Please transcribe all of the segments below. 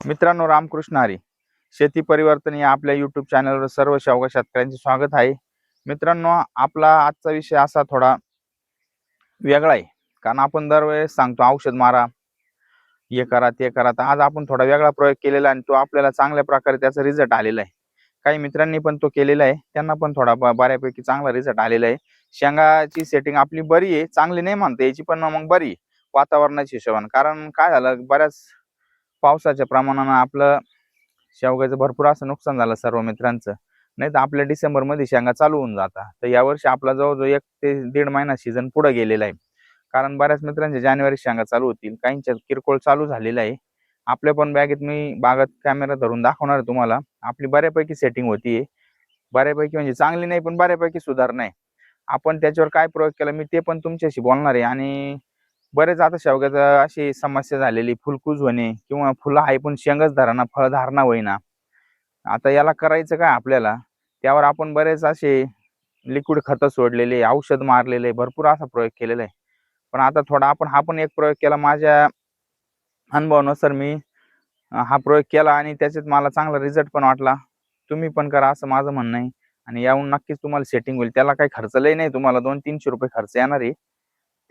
मित्रांनो रामकृष्ण हरी. शेती परिवर्तन या आपल्या युट्यूब चॅनलवर सर्व शेवगा शेतकऱ्यांचे स्वागत आहे. मित्रांनो आपला आजचा विषय असा थोडा वेगळा आहे. कारण आपण दरवेळेस सांगतो औषध मारा हे करा ते करा. तर आज आपण थोडा वेगळा प्रयोग केलेला आहे आणि तो आपल्याला चांगल्या प्रकारे त्याचा रिझल्ट आलेला आहे. काही मित्रांनी पण तो केलेला आहे. त्यांना पण थोडा बऱ्यापैकी चांगला रिझल्ट आलेला आहे. शेंगाची सेटिंग आपली बरी आहे. चांगली नाही म्हणता याची पण मग बरी आहे. वातावरणाच्या हिशोबाने. कारण काय झालं बऱ्याच पावसाच्या प्रमाणानं आपलं शेवग्याचं भरपूर असं नुकसान झालं सर्व मित्रांचं. नाही तर आपल्या डिसेंबरमध्ये शेंगा चालू होऊन जाता तर यावर्षी आपला जवळजवळ एक ते दीड महिना सीझन पुढे गेलेला आहे. कारण बऱ्याच मित्रांच्या जानेवारी शेंगा चालू होतील. काहींच्या किरकोळ चालू झालेला आहे. आपल्या पण बॅगेत मी बागात कॅमेरा धरून दाखवणार आहे तुम्हाला. आपली बऱ्यापैकी सेटिंग होतीये बऱ्यापैकी म्हणजे चांगली नाही पण बऱ्यापैकी सुधारणा आहे. आपण त्याच्यावर काय प्रयोग केला मी ते पण तुमच्याशी बोलणार आहे. आणि बरेच आता शेवग्याचं अशी समस्या झालेली फुलकूज होणे किंवा फुलं आहे पण शेंगच धरणा फळ धारणा होईना. आता याला करायचं काय आपल्याला? त्यावर आपण बरेच असे लिक्विड खतं सोडलेले औषध मारलेले भरपूर असा प्रयोग केलेला आहे. पण आता थोडा आपण हा पण एक प्रयोग केला. माझ्या अनुभवानुसार मी हा प्रयोग केला आणि त्याच्यात मला चांगला रिझल्ट पण वाटला. तुम्ही पण करा असं माझं म्हणणं आहे. आणि याहून नक्कीच तुम्हाला सेटिंग होईल. त्याला काही खर्च नाही. तुम्हाला दोन तीनशे रुपये खर्च येणार आहे.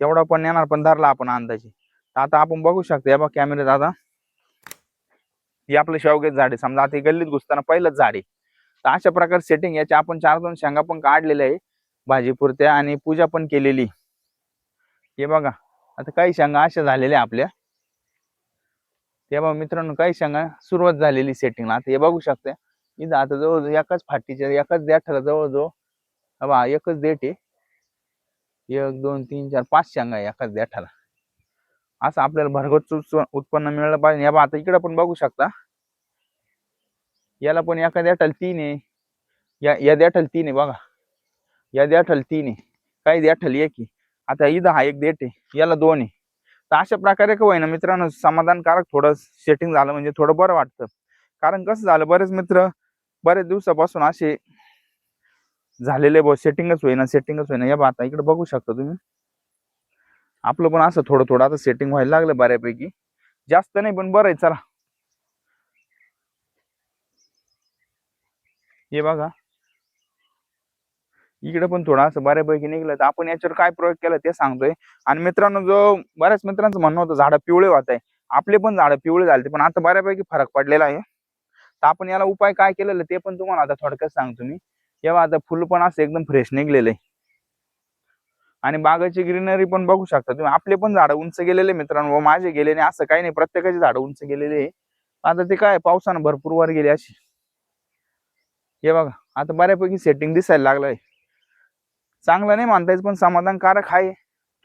तेवढा पण येणार पण धरला आपण अंदाजे. तर आता आपण बघू शकतो या बघ कॅमेरे दादा. हे आपलं शेवगेच झाड आहे. समजा आता गल्लीत घुसताना पहिलंच झाड आहे. तर अशा प्रकारे सेटिंग याचे आपण चार दोन शेंगा पण काढलेल्या आहे. भाजीपुरत्या आणि पूजा पण केलेली. हे बघा आता काही शेंगा अशा झालेल्या आपल्या. ते बघा मित्रांनो काही शेंगा सुरुवात झालेली सेटिंगला आता हे बघू शकता. इथं आता जवळजवळ एकाच फाटीच्या एकाच देठाला जवळजवळ जवळ बा एकच देठ आहे. एक दोन तीन चार पाच शेंगा आहे एकाच देठाला. असं आपल्याला भरगत उत्पन्न मिळालं पाहिजे. या बा आता इकडे पण बघू शकता. याला पण एका देठाला तीन आहे. या या देठाला तीन आहे बघा. या देठाला तीन आहे. काही देठाला एक आहे. आता इथं हा एक देठ आहे. याला दोन आहे. तर अशा प्रकारे का होईना मित्रांनो समाधानकारक थोडं सेटिंग झालं म्हणजे थोडं बरं वाटतं. कारण कसं झालं बरेच मित्र बरेच दिवसापासून असे झालेले बॉ सेटिंगच होईना सेटिंगच होईना. या बा आता इकडे बघू शकता तुम्ही. आपलं पण असं थोडं थोडं आता सेटिंग व्हायला लागलं बऱ्यापैकी. जास्त नाही पण बरं आहे चला. हे बघा. इकडे पण थोडं असं बऱ्यापैकी निघलं तर आपण याच्यावर काय प्रयोग केला ते सांगतोय. आणि मित्रांनो जो बऱ्याच मित्रांचं म्हणणं होतं झाडं पिवळे होत आहे. आपले पण झाडं पिवळे झाले पण आता बऱ्यापैकी फरक पडलेला आहे. तर आपण याला उपाय काय केलेला ते पण तुम्हाला आता थोडक्यात सांगतो मी. तेव्हा आता फुल पण असं एकदम फ्रेश निघलेलं. आहे आणि बागाची ग्रीनरी पण बघू शकता तुम्ही. आपले पण झाडं उंच गेलेले मित्रांनो व माझे गेले नाही असं काही नाही. प्रत्येकाची झाडं उंच गेलेले आहे. आता ते काय पावसानं भरपूर वर गेली अशी. हे बघा आता बऱ्यापैकी सेटिंग दिसायला लागलंय. चांगलं नाही म्हणता येत पण समाधानकारक आहे.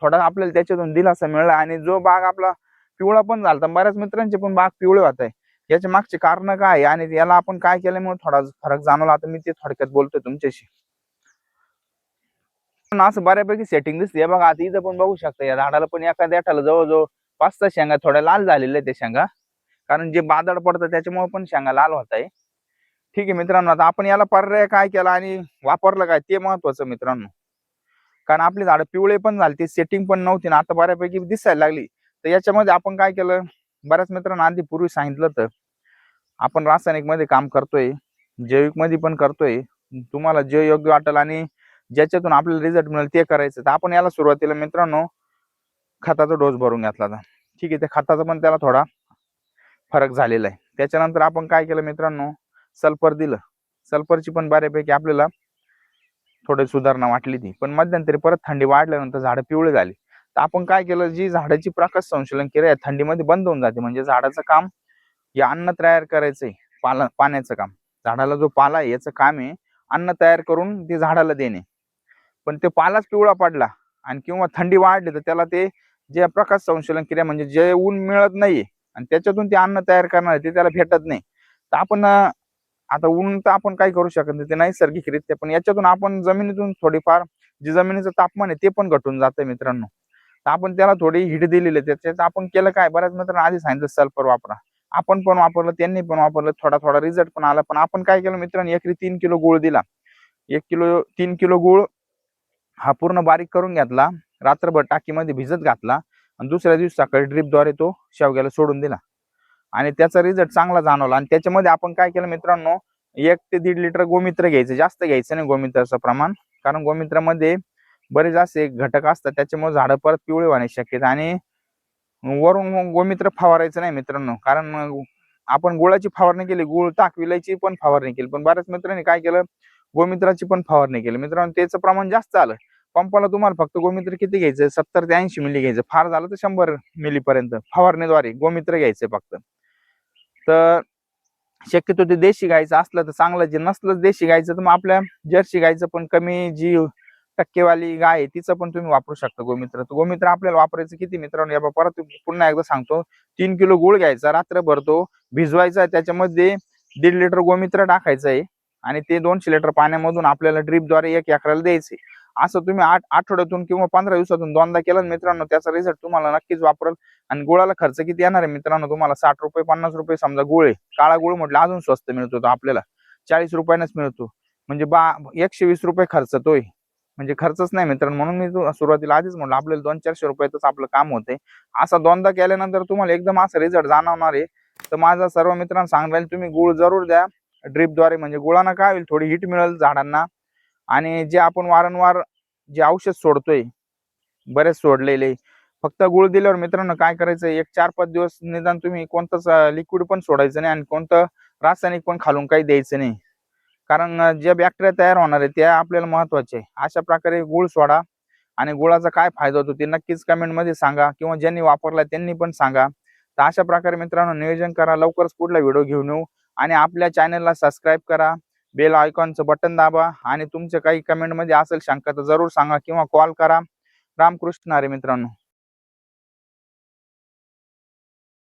थोडा आपल्याला त्याच्यातून दिलासा मिळाला आणि जो बाग आपला पिवळा पण झाला बऱ्याच मित्रांचे पण बाग पिवळे होत आहे. याच्या मागचे कारण काय आहे? आणि याला आपण काय केल्यामुळे थोडा फरक जाणवला? आता मी ते थोडक्यात बोलतोय तुमच्याशी. पण असं बऱ्यापैकी सेटिंग दिसते. बघा आता इथं पण बघू शकता या झाडाला पण एका देठाला जवळजवळ पाच सहा शेंगा थोड्या लाल झालेल्या आहेत त्या शेंगा. कारण जे बादळ पडतं त्याच्यामुळे पण शेंगा लाल होत आहे. ठीक आहे मित्रांनो आता आपण याला पर्याय काय केला आणि वापरलं काय ते महत्वाचं मित्रांनो. कारण आपली झाडं पिवळे पण झाले ती सेटिंग पण नव्हती ना आता बऱ्यापैकी दिसायला लागली. तर याच्यामध्ये आपण काय केलं? बऱ्याच मित्रांना आधी पूर्वी सांगितलं तर आपण रासायनिकमध्ये काम करतोय जैविकमध्ये पण करतोय तुम्हाला जे योग्य वाटेल आणि ज्याच्यातून आपल्याला रिझल्ट मिळेल ते करायचं. तर आपण याला सुरुवातीला मित्रांनो खताचा डोस भरून घेतला होता. ठीक आहे त्या खताचा पण त्याला थोडा फरक झालेला आहे. त्याच्यानंतर आपण काय केलं मित्रांनो सल्फर दिलं. सल्फरची पण बऱ्यापैकी आपल्याला थोडी सुधारणा वाटली ती पण मध्यंतरी परत थंडी वाढल्यानंतर झाडं पिवळे झाली. तर आपण काय केलं? जी झाडाची प्रकाश संशोधन क्रिया आहे, थंडीमध्ये बंद होऊन जाते. म्हणजे झाडाचं काम हे अन्न तयार करायचंय पाला पाण्याचं काम. झाडाला जो पाला आहे याचं काम आहे अन्न तयार करून ते झाडाला देणे. पण ते पालाच पिवळा पडला आणि किंवा थंडी वाढली तर त्याला ते जे प्रकाश संशोधन क्रिया म्हणजे जे ऊन मिळत नाहीये आणि त्याच्यातून ते अन्न तयार करणार ते त्याला भेटत नाही. तर आपण आता ऊन तर आपण काय करू शकत नाही ते नैसर्गिकरित्या. पण याच्यातून आपण जमिनीतून थोडीफार जे जमिनीचं तापमान आहे ते पण घटून जातं मित्रांनो. तर आपण त्याला थोडी हिट दिलेली आहे. त्याच्यात आपण केलं काय? बऱ्याच मित्रांना आधी सांगितलं सल्फर वापरा. आपण पण वापरलं त्यांनी पण वापरलं थोडा थोडा रिझल्ट पण आला. पण आपण काय केलं मित्रांनी? एकरी तीन किलो गुळ दिला. एक किलो तीन किलो गुळ हा पूर्ण बारीक करून घेतला. रात्रभर टाकीमध्ये भिजत घातला. आणि दुसऱ्या दिवशी सकाळी ड्रीपद्वारे तो शेवग्याला सोडून दिला. आणि त्याचा रिझल्ट चांगला जाणवला. आणि त्याच्यामध्ये आपण काय केलं मित्रांनो? एक ते दीड लिटर गोमित्र घ्यायचं. जास्त घ्यायचं नाही गोमित्राचं प्रमाण. कारण गोमित्रामध्ये बरेच असे घटक असतात त्याच्यामुळे झाडं परत पिवळे होण्याची शक्यता आणि वरून मग गोमित्र फवारायचं नाही मित्रांनो कारण मग आपण गुळाची फवारणी केली गुळ ताक विलायची पण फवारणी केली. पण बऱ्याच मित्रांनी काय केलं गोमित्राची पण फवारणी केली. मित्रांनो त्याचं प्रमाण जास्त आलं. पंपाला तुम्हाला फक्त गोमित्र किती घ्यायचं? सत्तर ते ऐंशी मिली घ्यायचं. फार झालं तर शंभर मिली पर्यंत फवारणीद्वारे गोमित्र घ्यायचं फक्त. तर शक्यतो ते देशी गायचं असलं तर चांगलं. जे नसलं देशी गायचं तर मग आपल्या जर्सी गायचं पण कमी जी टक्केवाली गाय आहे तिचं पण तुम्ही वापरू शकता गोमित्र. गोमित्र आपल्याला वापरायचं किती मित्रांनो? या परत पुन्हा एकदा सांगतो. तीन किलो गुळ घ्यायचा रात्रभर तो भिजवायचा त्याच्यामध्ये दीड लिटर गोमित्र टाकायचं आहे आणि ते दोनशे लिटर पाण्यामधून आपल्याला ड्रीपद्वारे एक एकराला द्यायचे. असं तुम्ही आठ आठवड्यातून किंवा पंधरा दिवसातून दोनदा केलं मित्रांनो त्याचा रिझल्ट तुम्हाला नक्कीच वापरल. आणि गुळाला खर्च किती येणार आहे मित्रांनो? तुम्हाला साठ रुपये पन्नास रुपये समजा गुळ आहे. काळा गुळ म्हटलं अजून स्वस्त मिळतो तो आपल्याला. चाळीस रुपयानेच मिळतो. म्हणजे बा एकशे वीस रुपये खर्च तोय. म्हणजे खर्चच नाही मित्रांनो म्हणून मी सुरुवातीला आधीच म्हणलं आपल्याला दोन चारशे रुपयातच आपलं काम होते. असा दोनदा केल्यानंतर तुम्हाला एकदम असा रिझल्ट जाणवणार आहे. तर माझा सर्व मित्रांना सांगायला तुम्ही गुळ जरूर द्या. ड्रीपद्वारे म्हणजे गुळानं काय होईल थोडी हिट मिळेल झाडांना. आणि जे आपण वारंवार जे औषध सोडतोय बरेच सोडलेले. फक्त गुळ दिल्यावर मित्रांनो काय करायचं एक चार पाच दिवस निदान तुम्ही कोणतंच लिक्विड पण सोडायचं नाही आणि कोणतं रासायनिक पण खालून काही द्यायचं नाही. कारण ज्या जे बॅक्टेरिया तयार होणार आहे ते आपल्याला महत्त्वाचे आहे. अशा प्रकारे गुळ सोडा आणि गुळाचा काय फायदा होतो ते नक्कीच कमेंटमध्ये सांगा किंवा ज्यांनी वापरला त्यांनी पण सांगा. तर अशा प्रकारे मित्रांनो नियोजन करा. लवकरच पुढला व्हिडिओ घेऊन येऊ आणि आपल्या चॅनलला सबस्क्राईब करा. बेल आयकॉनचं बटन दाबा आणि तुमचे काही कमेंटमध्ये असेल शंका तर जरूर सांगा किंवा कॉल करा. रामकृष्ण अरे मित्रांनो.